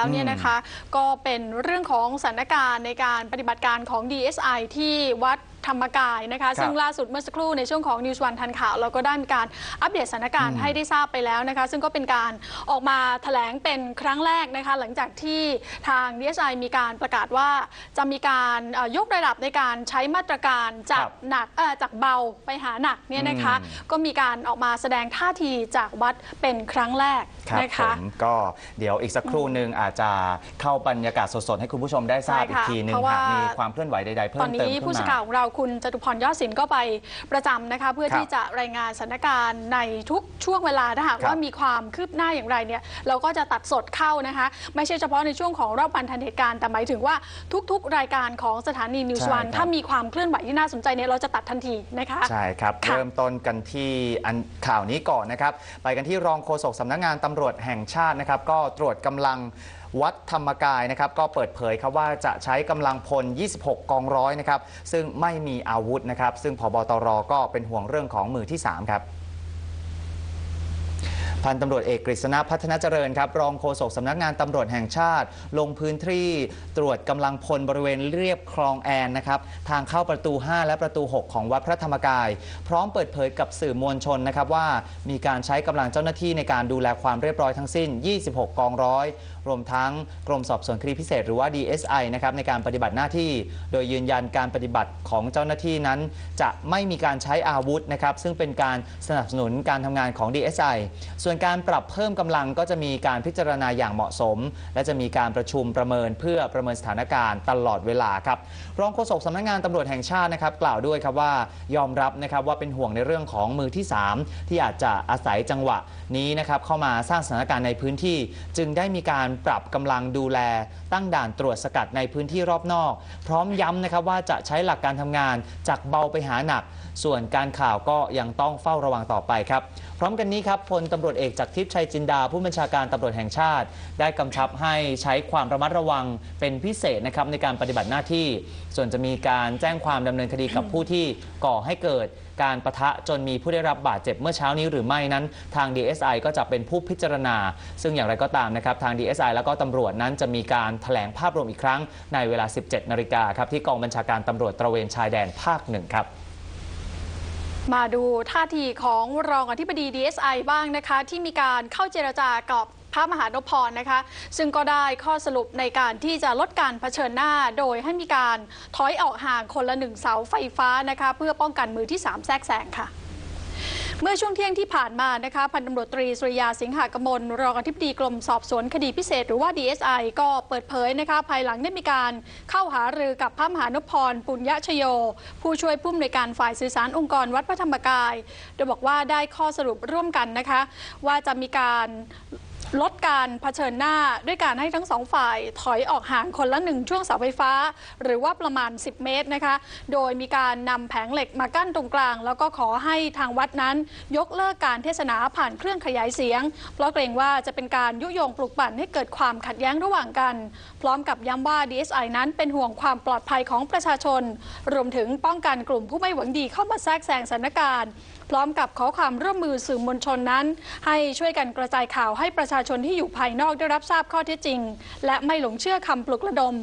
แล้วเนี่ยนะคะก็เป็นเรื่องของสถานการณ์ในการปฏิบัติการของ DSI ที่วัด ธรรมกายนะคะซึ่งล่าสุดเมื่อสักครู่ในช่วงของ News One ทันข่าวเราก็ได้มีการอัปเดตสถานการณ์ให้ได้ทราบไปแล้วนะคะ ซึ่งก็เป็นการออกมาแถลงเป็นครั้งแรกนะคะ หลังจากที่ทาง DSI มีการประกาศว่าจะมีการเอ่อยกระดับในการใช้มาตรการจากครับหนักเอ่อจากเบาไปหาหนักเนี่ยนะคะอืมก็มีการออกมาแสดงท่าทีจากวัดเป็นครั้งแรกครับนะผคะมก็เดี๋ยวอีกสักครู่หนึ่งอาจจะเข้าบรรยากาศสดๆให้คุณผู้ชมได้ทราบใช่อีกค่ะทีหนึ่งเพราะว่าหากมีความเคลื่อนไหวใดๆเพิ่ตอมนเติมนี้ขึ้ผู้นสื่อมาข่าวของเราคุณจตุพรยอดศิลป์ก็ไปประจำนะคะ เพื่อครับที่จะรายงานสถานการณ์ในทุกช่วงเวลาถ้าหากครับว่ามีความคืบหน้าอย่างไรเนี่ยเราก็จะตัดสดเข้านะคะ ไม่ใช่เฉพาะในช่วงของรอบวันทันเหตุการณ์แต่หมายถึงว่าทุก ๆ รายการของสถานีนิวส์ใช่วันครับถ้ามีความเคลื่อนไหวที่น่าสนใจเนี่ยเราจะตัดทันทีนะคะใช่ครับค่ะเริ่มต้นกันที่อันข่าวนี้ก่อนนะครับ ไปกันที่รองโฆษกสำนักงานตำรวจแห่งชาตินะครับ ก็ตรวจกำลัง วัดธรรมกายนะครับก็เปิดเผยครับว่าจะใช้กำลังพล 26 กองร้อยนะครับซึ่งไม่มีอาวุธนะครับซึ่งพบตรก็เป็นห่วงเรื่องของมือที่ 3 ครับพันตำรวจเอกกฤษณะพัฒนาเจริญครับรองโฆษกสำนักงานตำรวจแห่งชาติ ลงพื้นที่ตรวจกำลังพลบริเวณเรียบคลองแอนนะครับทางเข้าประตู 5 และประตู 6 ของวัดพระธรรมกาย พร้อมเปิดเผยกับสื่อมวลชนนะครับว่ามีการใช้กำลังเจ้าหน้าที่ในการดูแลความเรียบร้อยทั้งสิ้น 26 กองร้อยรวมทั้งกรมสอบสวนคดีพิเศษหรือว่า DSI นะครับในการปฏิบัติหน้าที่ โดยยืนยันการปฏิบัติของเจ้าหน้าที่นั้น จะไม่มีการใช้อาวุธนะครับซึ่งเป็นการสนับสนุนการทำงานของ DSI ส่วนการปรับเพิ่มกำลังก็จะมีการพิจารณาอย่างเหมาะสม และจะมีการประชุมประเมินเพื่อประเมินสถานการณ์ตลอดเวลาครับรองโฆษกสำนักงานตำรวจแห่งชาตินะครับกล่าวด้วยครับว่ายอมรับนะครับว่าเป็นห่วงในเรื่องของมือที่ 3 ที่อาจจะอาศัยจังหวะนี้นะครับเข้ามาสร้างสถานการณ์ในพื้นที่ จึงได้มีการปรับกำลังดูแล ตั้งด่านตรวจสกัดในพื้นที่รอบนอก พร้อมย้ำนะครับว่าจะใช้หลักการทำงานจากเบาไปหาหนัก ส่วนการข่าวก็ยังต้องเฝ้าระวังต่อไปครับพร้อมกันนี้ครับพลตำรวจเอกจากทิพย์ชัยจินดา ผู้บัญชาการตำรวจแห่งชาติ ได้กำชับให้ใช้ความระมัดระวังเป็นพิเศษนะครับในการปฏิบัติหน้าที่ ส่วนจะมีการแจ้งความดำเนินคดีกับผู้ที่ก่อให้เกิด การประทะจนมีผู้ได้รับบาดเจ็บเมื่อเช้านี้หรือไม่นั้น ทาง DSI ก็จะเป็นผู้พิจารณา ซึ่งอย่างไรก็ตามนะครับทาง DSI แล้วก็ตำรวจนั้นจะมีการแถลงภาพรวมอีกครั้งในเวลา 17 นาฬิกาครับที่กองบัญชาการตำรวจตระเวนชายแดนภาคหนึ่งครับมาดูท่าทีของรองอธิบดี DSI บ้างนะคะ ที่มีการเข้าเจรจากับ พระมหานพรนะคะ ซึ่งก็ได้ข้อสรุปในการที่จะลดการเผชิญหน้า โดยให้มีการถอยออกห่างคนละหนึ่งเสาไฟฟ้านะคะ เพื่อป้องกันมือที่ 3 แทรกแซงค่ะเมื่อช่วงเที่ยงที่ผ่านมานะคะพันตำรวจตรีสุริยาสิงหากมลรองอธิบดีกรมสอบสวนคดีพิเศษ หรือว่า DSI ก็เปิดเผยนะคะภายหลังได้มีการเข้าหารือกับพระมหานพรปุญญชโย ผู้ช่วยผู้อำนวยการฝ่ายสื่อสารองค์กรวัดพระธรรมกาย โดยบอกว่าได้ข้อสรุปร่วมกันนะคะ ว่าจะมีการ ลดการเผชิญหน้าด้วยการให้ทั้งสองฝ่ายถอยออกห่างคนละหนึ่งช่วงเสาไฟฟ้า หรือว่าประมาณ 10 เมตรนะคะ โดยมีการนำแผงเหล็กมากั้นตรงกลาง แล้วก็ขอให้ทางวัดนั้น ยกเลิกการเทศนาผ่านเครื่องขยายเสียง เพราะเกรงว่าจะเป็นการยุยงปลุกปั่นให้เกิดความขัดแย้งระหว่างกัน พร้อมกับย้ำว่า DSI นั้นเป็นห่วงความปลอดภัยของประชาชน รวมถึงป้องกันกลุ่มผู้ไม่หวังดีเข้ามาแทรกแซงสถานการณ์ พร้อมกับขอความร่วมมือสื่อมวลชนนั้น ให้ช่วยกันกระจายข่าวให้ประชาชนที่อยู่ภายนอกได้รับทราบข้อเท็จจริง และไม่หลงเชื่อคำปลุกระดม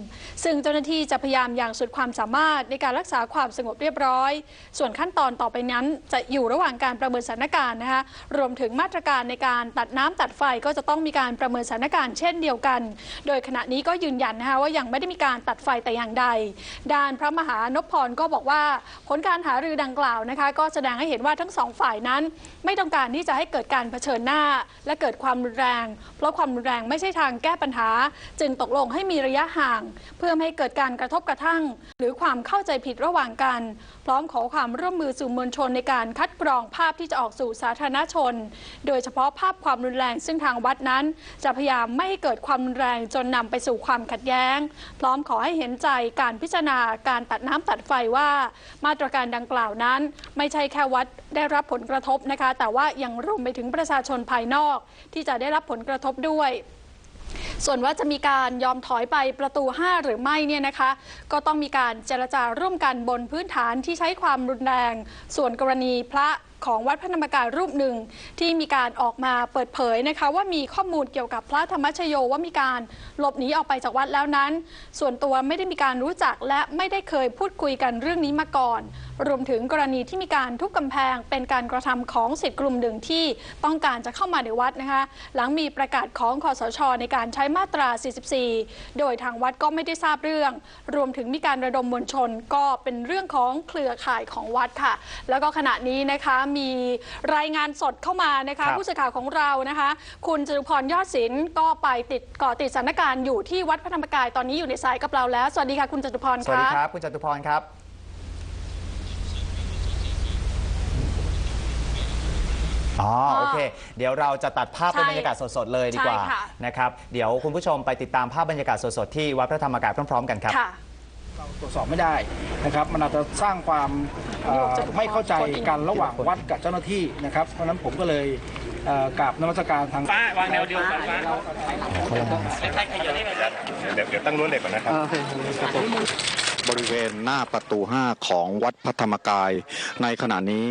ซึ่งเจ้าหน้าที่จะพยายามอย่างสุดความสามารถในการรักษาความสงบเรียบร้อย ส่วนขั้นตอนต่อไปนั้นจะอยู่ระหว่างการประเมินสถานการณ์นะคะรวมถึงมาตรการในการตัดน้ำตัดไฟก็จะต้องมีการประเมินสถานการณ์เช่นเดียวกัน โดยขณะนี้ก็ยืนยันนะคะว่ายังไม่ได้มีการตัดไฟแต่อย่างใด ด้านพระมหานพพรก็บอกว่าผลการหารือดังกล่าวนะคะ ก็แสดงให้เห็นว่าทั้งสองฝ่ายนั้น ไม่ต้องการที่จะให้เกิดการเผชิญหน้า และเกิดความรุนแรง เพราะความรุนแรงไม่ใช่ทางแก้ปัญหา จึงตกลงให้มีระยะห่าง เพื่อไม่ให้เกิดการกระทบกระทั่ง หรือความเข้าใจผิดระหว่างกัน พร้อมขอความร่วมมือสื่อมวลชนในการคัดกรองภาพที่จะออกสู่สาธารณชน โดยเฉพาะภาพความรุนแรงซึ่งทางวัดนั้น จะพยายามไม่ให้เกิดความรุนแรงจนนำไปสู่ความขัดแย้ง พร้อมขอให้เห็นใจการพิจารณาการตัดน้ำตัดไฟว่า มาตรการดังกล่าวนั้น ไม่ใช่แค่วัดได้รับผลกระทบนะคะ แต่ว่ายังรวมไปถึงประชาชนภายนอก ที่จะได้รับผลกระทบด้วยส่วนว่าจะมีการยอมถอยไปประตู 5 หรือไม่เนี่ยนะคะ ก็ต้องมีการเจรจาร่วมกันบนพื้นฐานที่ใช้ความรุนแรง ส่วนกรณีพระ ของวัดพระธรรมกายรูปหนึ่งที่มีการออกมาเปิดเผยนะคะว่ามีข้อมูลเกี่ยวกับพระธรรมชโยว่ามีการหลบหนีออกไปจากวัดแล้วนั้น ส่วนตัวไม่ได้มีการรู้จักและไม่ได้เคยพูดคุยกันเรื่องนี้มาก่อน รวมถึงกรณีที่มีการทุบกำแพงเป็นการกระทำของสิทธิกลุ่มหนึ่งที่ต้องการจะเข้ามาในวัดนะคะ หลังมีประกาศของคอสช ในการใช้มาตรา 44 โดยทางวัดก็ไม่ได้ทราบเรื่อง รวมถึงมีการระดมมวลชนก็เป็นเรื่องของเครือข่ายของวัดค่ะ แล้วก็ขณะนี้นะคะมีรายงานสดเข้ามานะครัคะบผู้สื่อข่าวของเรานะคะ คุณจตุพรยอดศิลป์ก็ไปติดเกาะติดสถานการณ์อยู่ที่วัดพระธรรมกายตอนนี้อยู่ในสายกับเราแล้ว สวัสดีค่ะคุณจตุพรสวัสดีะครับ คุณจตุพรครับอ๋ออ๋อโอเค เดี๋ยวเราจะตัดภาพเป็นใช่บรรยากาศสดๆเลยดีกว่าใช่ค่ะนะครับเดี๋ยวคุณผู้ชมไปติดตามภาพบรรยากาศสดๆที่วัดพระธรรมกายพร้อมๆ กันครับค่ะ เราตรวจสอบไม่ได้นะครับ มันอาจจะสร้างความเอ่อไม่เข้าใจกันระหว่างวัดกับเจ้าหน้าที่นะครับ เพราะฉะนั้นผมก็เลยเอ่อกราบนมัสการทางฟ้าวางแนวเดียวกันฟ้าใช่ขยับนี่ไปเดี๋ยวเดี๋ยวตั้งรั้วเหล็กก่อนนะครับบริเวณหน้าประตู 5 ของวัดพระธรรมกาย ในขณะนี้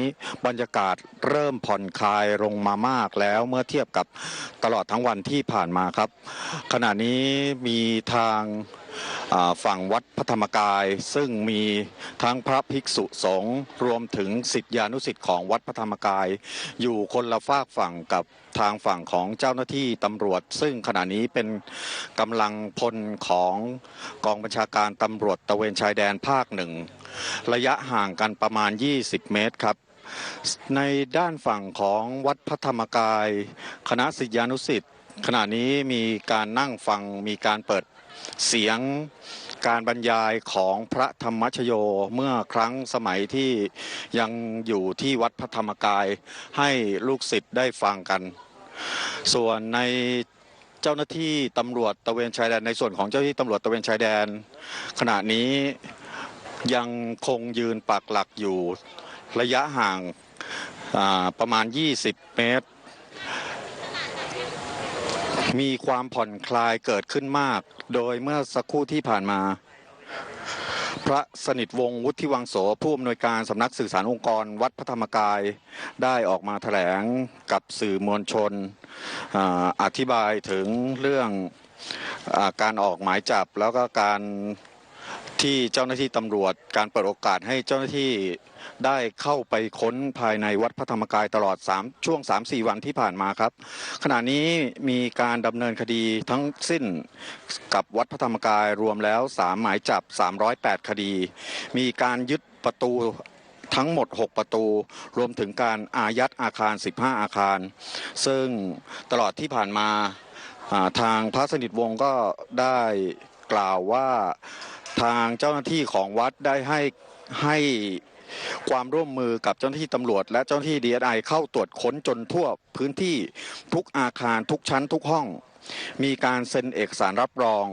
บรรยากาศเริ่มผ่อนคลายลงมามากแล้วเมื่อเทียบกับตลอดทั้งวันที่ผ่านมาครับ ขณะนี้มีทางอ่า ฝั่งวัดพระธรรมกาย ซึ่งมีทั้งพระภิกษุสงฆ์รวมถึงสิทธิานุสิทธิ์ของวัดพระธรรมกาย อยู่คนละฝากฝั่งกับทางฝั่งของเจ้าหน้าที่ตำรวจ ซึ่งขณะนี้เป็นกำลังพลของกองบัญชาการตำรวจตะเวนชายแดนภาคหนึ่ง ระยะห่างกันประมาณ 20 เมตรครับในด้านฝั่งของวัดพระธรรมกาย คณะศิษยานุสิทธิ์ขณะนี้มีการนั่งฟังมีการเปิด เสียงการบรรยายของพระธรรมชโยเมื่อครั้งสมัยที่ยังอยู่ที่วัดพระธรรมกายให้ลูกศิษย์ได้ฟังกัน ส่วนในเจ้าหน้าที่ตำรวจตะเวนชายแดนในส่วนของเจ้าหน้าที่ตำรวจตะเวนชายแดน ขณะนี้ยังคงยืนปักหลักอยู่ระยะห่างประมาณ 20 เมตร มีความผ่อนคลายเกิดขึ้นมาก โดยเมื่อสักครู่ที่ผ่านมา พระสนิทวงศ์วุฒิวังโสผู้อำนวยการสำนักสื่อสารองค์กร วัดพระธรรมกาย ได้ออกมาแถลงกับสื่อมวลชนอ่าอธิบายถึงเรื่องอาการออกหมายจับแล้วก็การที่เจ้าหน้าที่ตำรวจ การเปิดโอกาสให้เจ้าหน้าที่ ได้เข้าไปค้นภายในวัดพระธรรมกายตลอด3ช่วง 3-4 วันที่ผ่านมาครับ ขณะนี้มีการดำเนินคดีทั้งสิ้นกับวัดพระธรรมกายรวมแล้ว 3 หมายจับ 308 คดี มีการยึดประตูทั้งหมด 6 ประตู รวมถึงการอายัดอาคาร 15 อาคาร ซึ่งตลอดที่ผ่านมาทางพระสนิทวงศ์ก็ได้กล่าวว่าทางเจ้าหน้าที่ของวัดได้ให้ให้ ความร่วมมือกับเจ้าหน้าที่ตำรวจ และเจ้าหน้าที่ดีไอเข้าตรวจค้นจนทั่วพื้นที่ทุกอาคารทุกชั้นทุกห้อง มีการเซ็นเอกสารรับรอง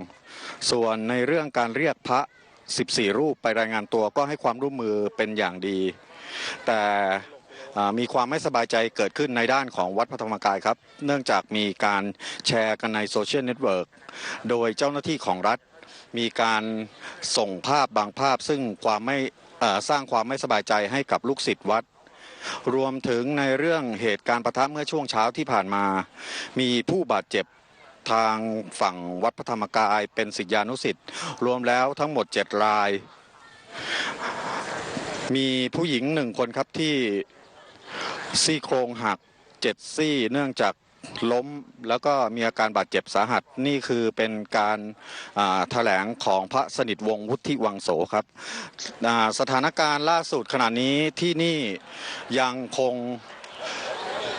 ส่วนในเรื่องการเรียกพระ 14 รูปไปรายงานตัวก็ให้ความร่วมมือเป็นอย่างดี แต่มีความไม่สบายใจเกิดขึ้นในด้านของวัดพระธรรมกายครับ เนื่องจากมีการแชร์กันในโซเชียลเน็ตเวิร์กโดยเจ้าหน้าที่ของรัฐ มีการส่งภาพบางภาพซึ่งความไม่ สร้างความไม่สบายใจให้กับลูกศิษย์วัด รวมถึงในเรื่องเหตุการณ์ประทะเมื่อช่วงเช้าที่ผ่านมา มีผู้บาดเจ็บทางฝั่งวัดพระธรรมกายเป็นศิษยานุสิทธิ์รวมแล้วทั้งหมด 7 ราย มีผู้หญิงหนึ่งคนครับที่ซี่โครงหักเจ็ดซี่เนื่องจาก ล้มแล้วก็มีอาการบาดเจ็บสาหัสนี่คือเป็นการแถลงของพระสนิทวงศ์วุฒิวังโสครับสถานการณ์ล่าสุดขณะนี้ที่นี่ยังคง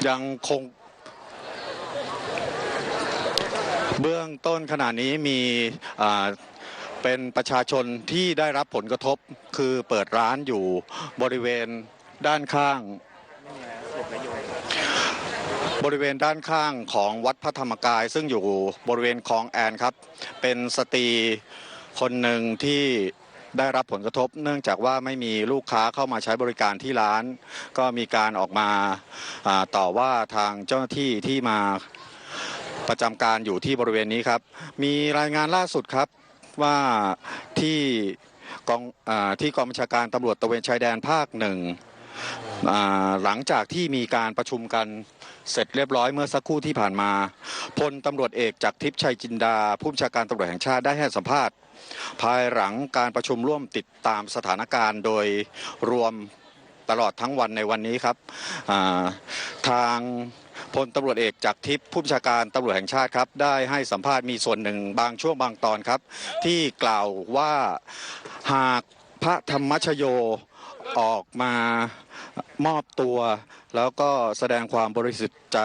ยังคง เบื้องต้นขณะนี้มีเป็นประชาชนที่ได้รับผลกระทบคือเปิดร้านอยู่บริเวณด้านข้าง บริเวณด้านข้างของวัดพระธรรมกาย ซึ่งอยู่บริเวณคลองแอนครับ เป็นสตรีคนหนึ่งที่ได้รับผลกระทบ เนื่องจากว่าไม่มีลูกค้าเข้ามาใช้บริการที่ร้าน ก็มีการออกมาต่อว่าทางเจ้าหน้าที่ที่มาประจำการอยู่ที่บริเวณนี้ครับ มีรายงานล่าสุดครับว่าที่กองอที่กองบัญชาการตำรวจตะเวนชายแดนภาคหนึ่งหลังจากที่มีการประชุมกัน เสร็จเรียบร้อยเมื่อสักครู่ที่ผ่านมาพลตำรวจเอกจากทิพย์ชัยจินดาผู้บัญชาการตำรวจแห่งชาติได้ให้สัมภาษณ์ ภายหลังการประชุมร่วมติดตามสถานการณ์โดยรวมตลอดทั้งวันในวันนี้ครับทางพลตำรวจเอกจากทิพย์ผู้บัญชาการตำรวจแห่งชาติครับ ได้ให้สัมภาษณ์มีส่วนหนึ่งบางช่วงบางตอนครับ ที่กล่าวว่าหากพระธรรมชโยออกมา มอบตัวแล้วก็แสดงความบริสุทธิ์ใจ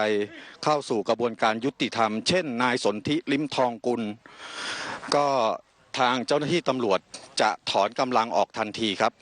เข้าสู่กระบวนการยุติธรรม เช่น นายสนธิลิมทองกุล ก็ทางเจ้าหน้าที่ตำรวจจะถอนกำลังออกทันทีครับ